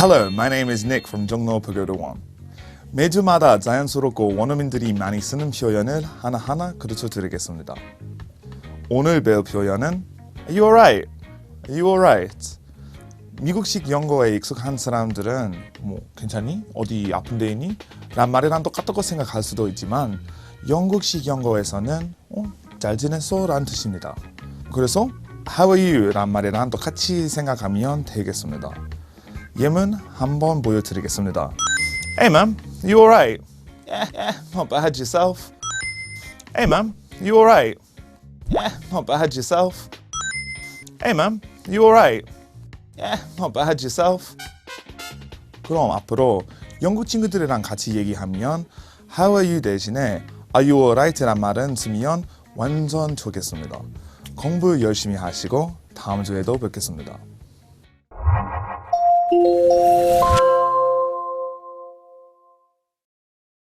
Hello, my name is Nick from Jongno Pagoda One. 매주마다 자연스럽고 원어민들이 많이 쓰는 표현을 하나하나 가르쳐 드리겠습니다. 오늘 배울 표현은 Are you alright? Are you alright? 미국식 영어에 익숙한 사람들은 뭐 괜찮니? 어디 아픈 데 있니? 란 말이랑 똑같다고 생각할 수도 있지만 영국식 영어에서는 어, 잘 지냈어? 라는 뜻입니다. 그래서 How are you? 란 말이랑 똑같이 생각하면 되겠습니다. 예문 한번 보여드리겠습니다. Hey man, you alright? Yeah, yeah, not bad yourself. Hey man, you alright? Yeah, not bad yourself. Hey man, you alright? Yeah, not bad yourself. 그럼 앞으로 영국 친구들이랑 같이 얘기하면 How are you 대신에 Are you alright란 말은 쓰면 완전 좋겠습니다. 공부 열심히 하시고 다음 주에도 뵙겠습니다. Música